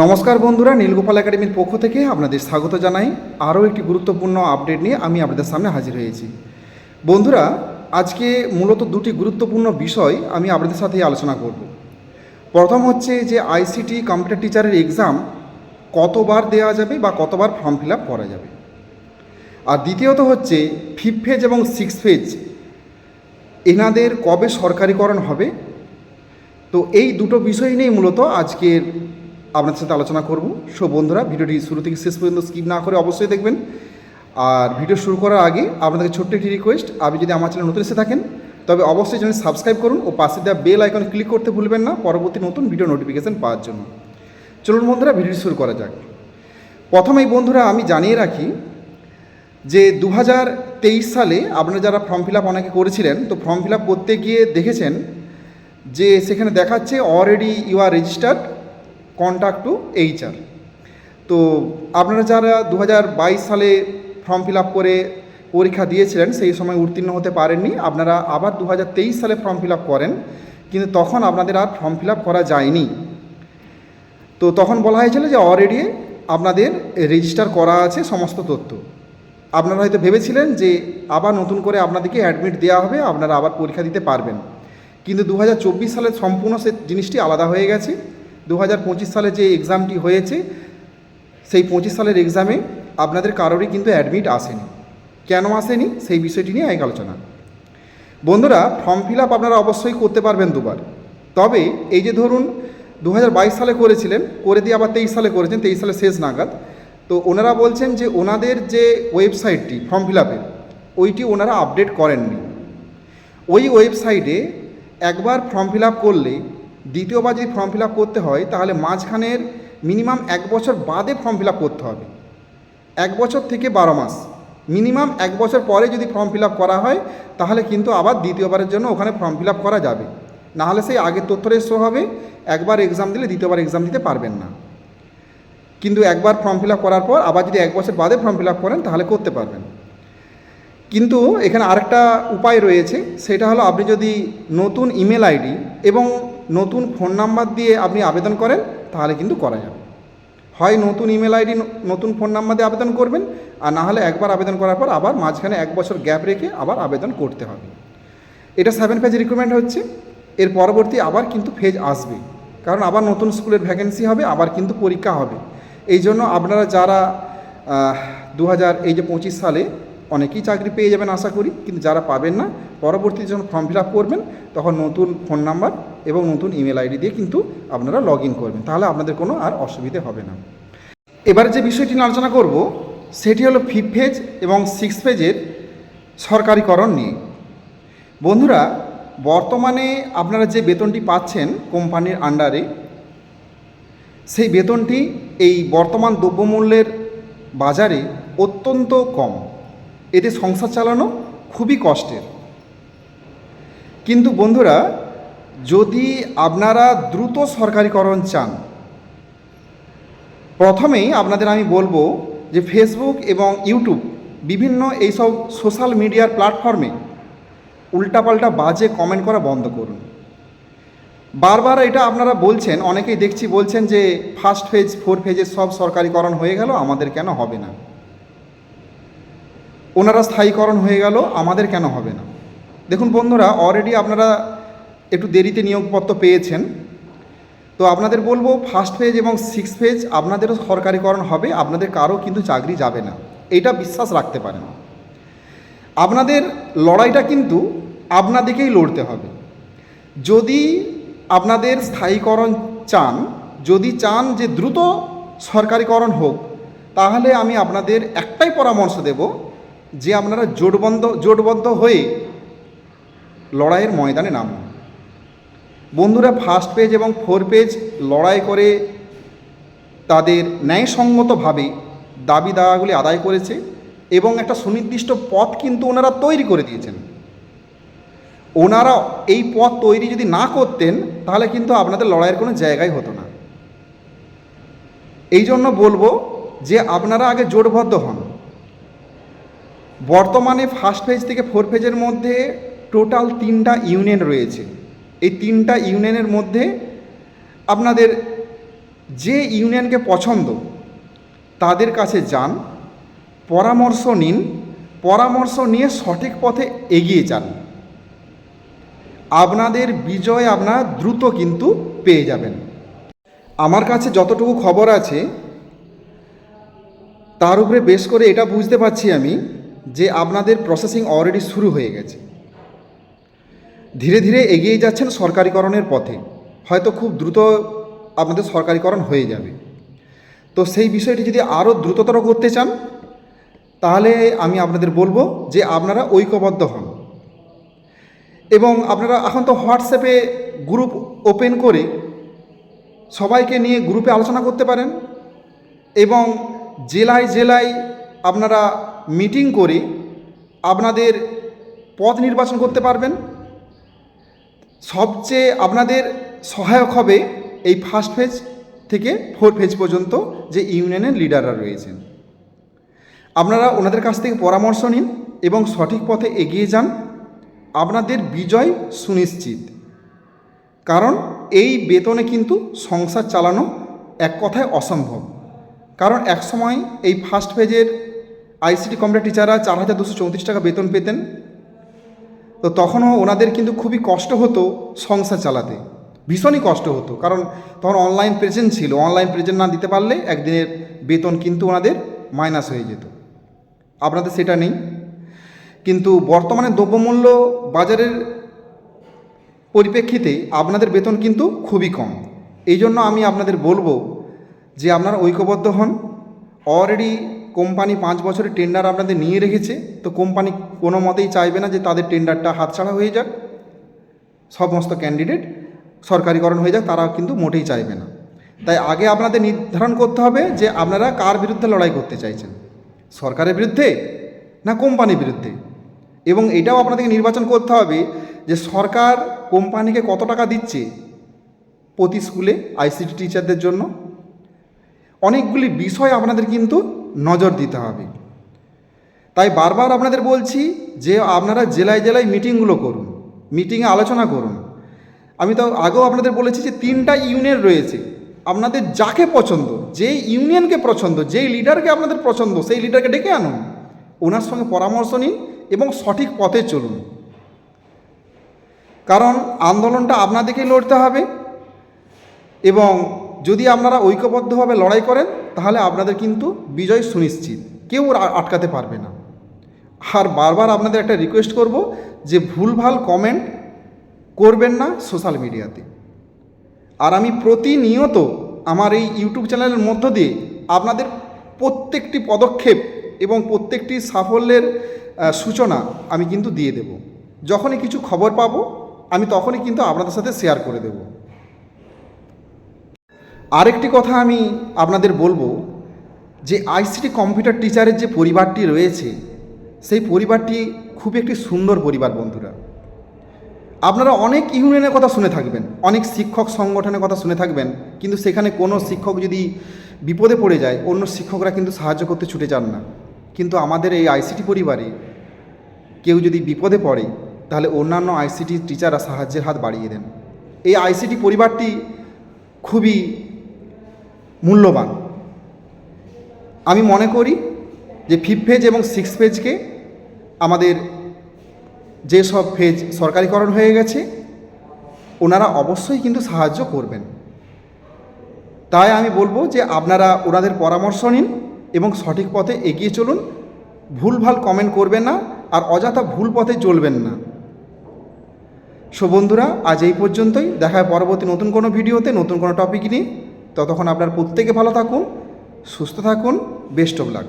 নমস্কার বন্ধুরা, নীলগোপাল একাডেমির পক্ষ থেকে আপনাদের স্বাগত জানাই। আরও একটি গুরুত্বপূর্ণ আপডেট নিয়ে আমি আপনাদের সামনে হাজির হয়েছি। বন্ধুরা, আজকে মূলত দুটি গুরুত্বপূর্ণ বিষয় আমি আপনাদের সাথে আলোচনা করব। প্রথম হচ্ছে যে আইসিটি কম্পিউটার টিচারের এক্সাম কতবার দেওয়া যাবে বা কতবার ফর্ম ফিল আপ করা যাবে। আর দ্বিতীয়ত হচ্ছে ফিফ ফেজ এবং সিক্স ফেজ এনাদের কবে সরকারিকরণ হবে? তো এই দুটো বিষয় নিয়েই মূলত আজকের আপনাদের সাথে আলোচনা করব। সো বন্ধুরা, ভিডিওটি শুরু থেকে শেষ পর্যন্ত স্কিপ না করে অবশ্যই দেখবেন। আর ভিডিও শুরু করার আগে আপনাদের ছোট্ট একটি রিকোয়েস্ট আপনি যদি আমার চ্যানেল নতুন এসে থাকেন, তবে অবশ্যই চ্যানেল সাবস্ক্রাইব করুন ও পাশে দেওয়া বেল আইকনে ক্লিক করতে ভুলবেন না পরবর্তী নতুন ভিডিও নোটিফিকেশান পাওয়ার জন্য। চলুন বন্ধুরা, ভিডিওটি শুরু করা যাক। প্রথমেই বন্ধুরা, আমি জানিয়ে রাখি যে দু হাজার তেইশ সালে আপনারা যারা ফর্ম ফিল আপ অনেকে করেছিলেন, তো ফর্ম ফিল আপ করতে গিয়ে দেখেছেন যে সেখানে দেখাচ্ছে already you are registered contact to HR তো আপনারা যারা দু হাজার বাইশ সালে ফর্ম ফিল আপ করে পরীক্ষা দিয়েছিলেন, সেই সময় উত্তীর্ণ হতে পারেননি, আপনারা আবার দু হাজার তেইশ সালে ফর্ম ফিল আপ করেন, কিন্তু তখন আপনাদের আর ফর্ম ফিল আপ করা যায়নি। তো তখন বলা হয়েছিল যে অলরেডি আপনাদের রেজিস্টার করা আছে সমস্ত তথ্য। আপনারা হয়তো ভেবেছিলেন যে আবার নতুন করে আপনাদেরকে অ্যাডমিট দেওয়া হবে, আপনারা আবার পরীক্ষা দিতে পারবেন। কিন্তু দু হাজার চব্বিশ সালে সম্পূর্ণ সে জিনিসটি আলাদা হয়ে গেছে। দু হাজার পঁচিশ সালে যে এক্সামটি হয়েছে, সেই পঁচিশ সালের এক্সামে আপনাদের কারোরই কিন্তু অ্যাডমিট আসেনি। কেন আসেনি? সেই বিষয়টি নিয়ে এক আলোচনা। বন্ধুরা, ফর্ম ফিল আপ আপনারা অবশ্যই করতে পারবেন দুবার। তবে এই যে ধরুন দু হাজার বাইশ সালে করেছিলেন, করে দিয়ে আবার তেইশ সালে করেছেন, তেইশ সালে শেষ নাগাদ। তো ওনারা বলছেন যে ওনাদের যে ওয়েবসাইটটি, ফর্ম ফিল আপের, ওইটি ওনারা আপডেট করেননি। ওই ওয়েবসাইটে একবার ফর্ম ফিল আপ করলে দ্বিতীয়বার যদি ফর্ম ফিল আপ করতে হয়, তাহলে মাঝখানের মিনিমাম এক বছর বাদে ফর্ম ফিল আপ করতে হবে। এক বছর থেকে বারো মাস। মিনিমাম এক বছর পরে যদি ফর্ম ফিল আপ করা হয়, তাহলে কিন্তু আবার দ্বিতীয়বারের জন্য ওখানে ফর্ম ফিল আপ করা যাবে। নাহলে সেই আগের তথ্যটা শো হবে, একবার এক্সাম দিলে দ্বিতীয়বার এক্সাম দিতে পারবেন না। কিন্তু একবার ফর্ম ফিল আপ করার পর, আবার যদি এক বছর বাদে ফর্ম ফিল আপ করেন, তাহলে করতে পারবেন। কিন্তু এখানে আরেকটা উপায় রয়েছে, সেটা হলো আপনি যদি নতুন ইমেল আইডি এবং নতুন ফোন নাম্বার দিয়ে আপনি আবেদন করেন, তাহলে কিন্তু করা যাবে। হয় নতুন ইমেল আইডি, নতুন ফোন নাম্বার দিয়ে আবেদন করবেন, আর না হলে একবার আবেদন করার পর আবার মাঝখানে এক বছর গ্যাপ রেখে আবার আবেদন করতে হবে। এটা সেভেন ফেজ রিক্রুটমেন্ট হচ্ছে। এর পরবর্তী আবার কিন্তু ফেজ আসবে। কারণ আবার নতুন স্কুলের ভ্যাকেন্সি হবে, আবার কিন্তু পরীক্ষা হবে। এই জন্য আপনারা যারা দু হাজার এই যে পঁচিশ সালে অনেকেই চাকরি পেয়ে যাবেন আশা করি, কিন্তু যারা পাবেন না, পরবর্তী যখন ফর্ম ফিল আপ করবেন, তখন নতুন ফোন নাম্বার এবং নতুন ইমেল আইডি দিয়ে কিন্তু আপনারা লগ ইন করবেন। তাহলে আপনাদের কোনো আর অসুবিধে হবে না। এবার যে বিষয়টি নিয়ে আলোচনা করব, সেটি হলো ফিফ ফেজ এবং সিক্স ফেজের সরকারিকরণ নিয়ে। বন্ধুরা, বর্তমানে আপনারা যে বেতনটি পাচ্ছেন কোম্পানির আন্ডারে সেই বেতনটি এই বর্তমান দ্রব্যমূল্যের বাজারে অত্যন্ত কম। এতে সংসার চালানো খুবই কষ্টের। কিন্তু বন্ধুরা যদি আপনারা দ্রুত সরকারিকরণ চান, প্রথমেই আপনাদের আমি বলব যে ফেসবুক এবং ইউটিউব বিভিন্ন এইসব সোশ্যাল মিডিয়ার প্ল্যাটফর্মে উল্টাপাল্টা বাজে কমেন্ট করা বন্ধ করুন। বারবার এটা আপনারা বলছেন, অনেকেই দেখছি বলছেন যে ফার্স্ট ফেজ ফোর ফেজের সব সরকারিকরণ হয়ে গেল, আমাদের কেন হবে না? ওনারা স্থায়ীকরণ হয়ে গেল, আমাদের কেন হবে না? দেখুন বন্ধুরা অলরেডি আপনারা একটু দেরিতে নিয়োগপত্র পেয়েছেন। তো আপনাদের বলব ফার্স্ট ফেজ এবং সিক্স ফেজ আপনাদেরও সরকারিকরণ হবে, আপনাদের কারও কিন্তু চাকরি যাবে না। এটা বিশ্বাস রাখতে পারেন। আপনাদের লড়াইটা কিন্তু আপনাদেরকেই লড়তে হবে। যদি আপনাদের স্থায়ীকরণ চান, যদি চান যে দ্রুত সরকারিকরণ হোক, তাহলে আমি আপনাদের একটাই পরামর্শ দেব যে আপনারা জোটবন্ধ, জোটবদ্ধ হয়ে লড়াইয়ের ময়দানে নামুন। বন্ধুরা ফার্স্ট পেজ এবং ফোর পেজ লড়াই করে তাদের ন্যায়সঙ্গতভাবে দাবি দাওয়াগুলি আদায় করেছে এবং একটা সুনির্দিষ্ট পথ কিন্তু ওনারা তৈরি করে দিয়েছেন। ওনারা এই পথ তৈরি যদি না করতেন, তাহলে কিন্তু আপনাদের লড়াইয়ের কোনো জায়গাই হতো না। এই জন্য বলব যে আপনারা আগে জোটবদ্ধ হন। বর্তমানে ফার্স্ট ফেজ থেকে ফোর ফেজের মধ্যে টোটাল তিনটা ইউনিয়ন রয়েছে। এই তিনটা ইউনিয়নের মধ্যে আপনাদের যে ইউনিয়নকে পছন্দ, তাদের কাছে যান, পরামর্শ নিন, পরামর্শ নিয়ে সঠিক পথে এগিয়ে যান। আপনাদের বিজয় আপনারা দ্রুত কিন্তু পেয়ে যাবেন। আমার কাছে যতটুকু খবর আছে, তার উপরে বেশ করে এটা বুঝতে পারছি আমি যে আপনাদের প্রসেসিং অলরেডি শুরু হয়ে গেছে। ধীরে ধীরে এগিয়ে যাচ্ছেন সরকারিকরণের পথে। হয়তো খুব দ্রুত আপনাদের সরকারিকরণ হয়ে যাবে। তো সেই বিষয়টি যদি আরও দ্রুততর করতে চান, তাহলে আমি আপনাদের বলব যে আপনারা ঐক্যবদ্ধ হন। এবং আপনারা এখন তো হোয়াটসঅ্যাপে গ্রুপ ওপেন করে সবাইকে নিয়ে গ্রুপে আলোচনা করতে পারেন এবং জেলায় জেলায় আপনারা মিটিং করে আপনাদের পথ নির্বাচন করতে পারবেন। সবচেয়ে আপনাদের সহায়ক হবে এই ফার্স্ট ফেজ থেকে ফোর ফেজ পর্যন্ত যে ইউনিয়নের লিডাররা রয়েছেন। আপনারা ওনাদের কাছ থেকে পরামর্শ নিন এবং সঠিক পথে এগিয়ে যান। আপনাদের বিজয় সুনিশ্চিত। কারণ এই বেতনে কিন্তু সংসার চালানো এক কথায় অসম্ভব। কারণ এক সময় এই ফার্স্ট ফেজের আইসিটি কম্পিউটার টিচাররা চার হাজার দুশো চৌত্রিশ টাকা বেতন পেতেন। তো তখনও ওনাদের কিন্তু খুবই কষ্ট হতো সংসার চালাতে। ভীষণই কষ্ট হতো, কারণ তখন অনলাইন প্রেজেন্ট ছিল। অনলাইন প্রেজেন্ট না দিতে পারলে একদিনের বেতন কিন্তু ওনাদের মাইনাস হয়ে যেত। আপনাদের সেটা নেই। কিন্তু বর্তমানে দ্রব্যমূল্য বাজারের পরিপ্রেক্ষিতে আপনাদের বেতন কিন্তু খুবই কম। এই জন্য আমি আপনাদের বলব যে আপনারা ঐক্যবদ্ধ হন। অলরেডি কোম্পানি পাঁচ বছরের টেন্ডার আপনাদের নিয়ে রেখেছে, তো কোম্পানি কোনো মতেই চাইবে না যে তাদের টেন্ডারটা হাতছাড়া হয়ে যাক। সমস্ত ক্যান্ডিডেট সরকারিকরণ হয়ে যাক তারা কিন্তু মোটেই চাইবে না। তাই আগে আপনাদের নির্ধারণ করতে হবে যে আপনারা কার বিরুদ্ধে লড়াই করতে চাইছেন, সরকারের বিরুদ্ধে না কোম্পানির বিরুদ্ধে? এবং এটাও আপনাদেরকে নির্বাচন করতে হবে যে সরকার কোম্পানিকে কত টাকা দিচ্ছে প্রতি স্কুলে আইসিটি টিচারদের জন্য। অনেকগুলি বিষয় আপনাদের কিন্তু নজর দিতে হবে। তাই বারবার আপনাদের বলছি যে আপনারা জেলায় জেলায় মিটিংগুলো করুন, মিটিংয়ে আলোচনা করুন। আমি তো আগেও আপনাদের বলেছি যে তিনটা ইউনিয়ন রয়েছে। আপনাদের যাকে পছন্দ যে ইউনিয়নকে পছন্দ, যেই লিডারকে আপনাদের পছন্দ, সেই লিডারকে ডেকে আনুন। ওনার সঙ্গে পরামর্শ নিন এবং সঠিক পথে চলুন। কারণ আন্দোলনটা আপনাদেরকেই লড়তে হবে এবং যদি আপনারা ঐক্যবদ্ধভাবে লড়াই করেন, তাহলে আপনাদের কিন্তু বিজয় সুনিশ্চিত। কেউ আটকাতে পারবে না। আর বারবার আপনাদের একটা রিকোয়েস্ট করব যে ভুলভাল কমেন্ট করবেন না সোশ্যাল মিডিয়াতে আর আমি প্রতিনিয়ত আমার এই ইউটিউব চ্যানেলের মধ্য দিয়ে আপনাদের প্রত্যেকটি পদক্ষেপ এবং প্রত্যেকটি সাফল্যের সূচনা আমি কিন্তু দিয়ে দেব। যখনই কিছু খবর পাবো, আমি তখনই কিন্তু আপনাদের সাথে শেয়ার করে দেব। আরেকটি কথা আমি আপনাদের বলব যে আইসিটি কম্পিউটার টিচারের যে পরিবারটি রয়েছে, সেই পরিবারটি খুব একটি সুন্দর পরিবার বন্ধুরা। আপনারা অনেক ইউনিয়নের কথা শুনে থাকবেন, অনেক শিক্ষক সংগঠনের কথা শুনে থাকবেন, কিন্তু সেখানে কোনো শিক্ষক যদি বিপদে পড়ে যায়, অন্য শিক্ষকরা কিন্তু সাহায্য করতে ছুটে যান না। কিন্তু আমাদের এই আইসিটি পরিবারে কেউ যদি বিপদে পড়ে, তাহলে অন্যান্য আইসিটি টিচাররা সাহায্যের হাত বাড়িয়ে দেন। এই আইসিটি পরিবারটি খুবই মূল্যবান। আমি মনে করি যে ফিফথ ফেজ এবং সিক্স ফেজকে আমাদের যেসব ফেজ সরকারিকরণ হয়ে গেছে, ওনারা অবশ্যই কিন্তু সাহায্য করবেন। তাই আমি বলব যে আপনারা ওনাদের পরামর্শ নিন এবং সঠিক পথে এগিয়ে চলুন। ভুলভাল কমেন্ট করবেন না আর অযথা ভুল পথে চলবেন না। সো বন্ধুরা, আজ এই পর্যন্তই। দেখা হয় পরবর্তী নতুন কোনো ভিডিওতে নতুন কোনো টপিক নিয়ে। ততক্ষণ আপনার প্রত্যেকে ভালো থাকুন সুস্থ থাকুন বেস্ট অফ লাক।